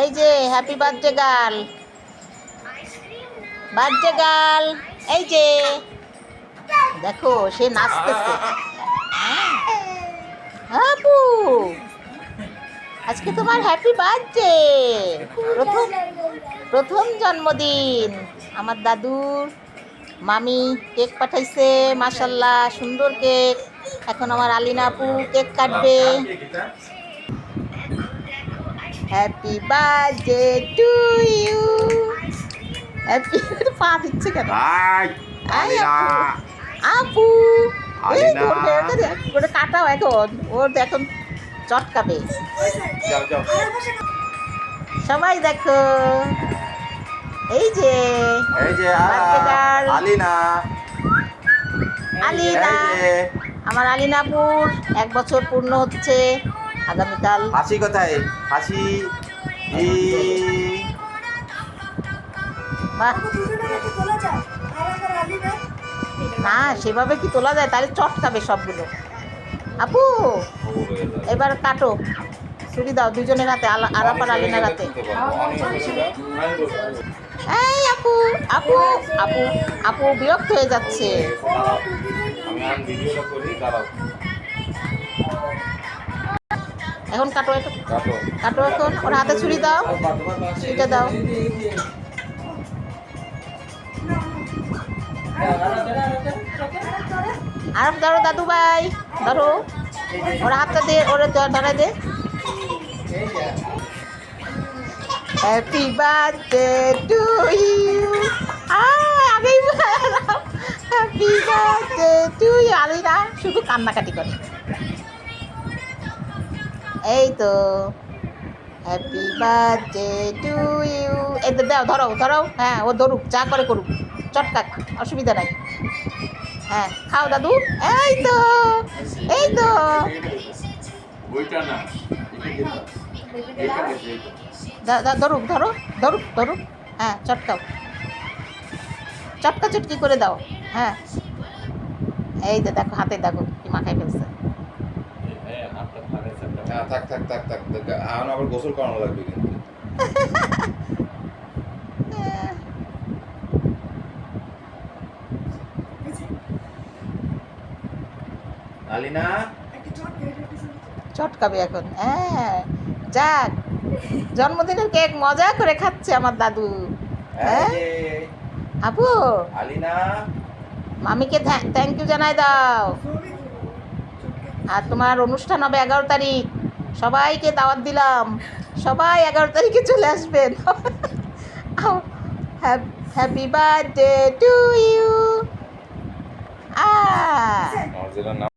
এই যে happy birthday girl birthday girl এই যে। দেখো, সে নাচতেছে। হ্যাঁ। আপু আজকে তোমার হ্যাপি বার্থডে প্রথম প্রথম জন্মদিন। আমার দাদুর মামি কেক পাঠাইছে মাসাল্লাহ সুন্দর কেক। এখন আমার আলিনা আপু কেক কাটবে। Happy birthday to you happy পা দিচ্ছে কেন? আপু। ওটা কাটাও এখন। ওর এখন চটকাবে। সবাই দেখো। এই যে। এই যে. আলিনা। আলিনা। আমার আলিনাপুর এক বছর পূর্ণ হচ্ছে। আগামীকাল। হাসি কোথায়? হাসি বাহ। না সেভাবে কি তোলা যায়? তাহলে চটকাবে সবগুলো। আপু এবার কাটো। ছুরি দাও দুজনের হাতে আলা আরাপার আলিনার হাতে। এই আপু আপু আপু আপু বিরক্ত হয়ে যাচ্ছে। আমি ভিডিওটা করি দাঁড়াও। এখন কাটো একটু কাটো। এখন ওর হাতে ছুরি দাও। ছুরিটা দাও। আর ধরো দাদু ভাই ধরো। ওর হাতটা দে ওরে ধরে দে। হ্যাপি বার্থডে টু ইউ আগেই happy birthday to you Alina শুধু কান্নাকাটি করে। এই তো হ্যাপি বার্থডে টু ইউ এই তো দাও ধরো ধরো। হ্যাঁ ও ধরুক যা করে করুক। চটকাক অসুবিধা নাই। হ্যাঁ খাও দাদু। এই তো। এই তো ধরুক ধরো ধরুক ধরুক। হ্যাঁ চটকাও। চটকা চটকি করে দাও। হ্যাঁ। এই তো দেখো হাতে দেখো কি মাখাই ফেলছে। হ্যাঁ থাক থাক থাক থাক। এখন আবার গোসল করানো লাগবে কিন্তু। আলিনা? চটকাবে এখন। হ্যাঁ যাক। জন্মদিনের কেক মজা করে খাচ্ছে আমার দাদু। হ্যাঁ এই যে, আপু? আলিনা? মামিকে থ্যাংক ইউ জানাই দাও। আর তোমার অনুষ্ঠান হবে এগারো তারিখ। সবাইকে দাওয়াত দিলাম। সবাই এগারো তারিখে চলে আসবেন। Happy birthday to you. A.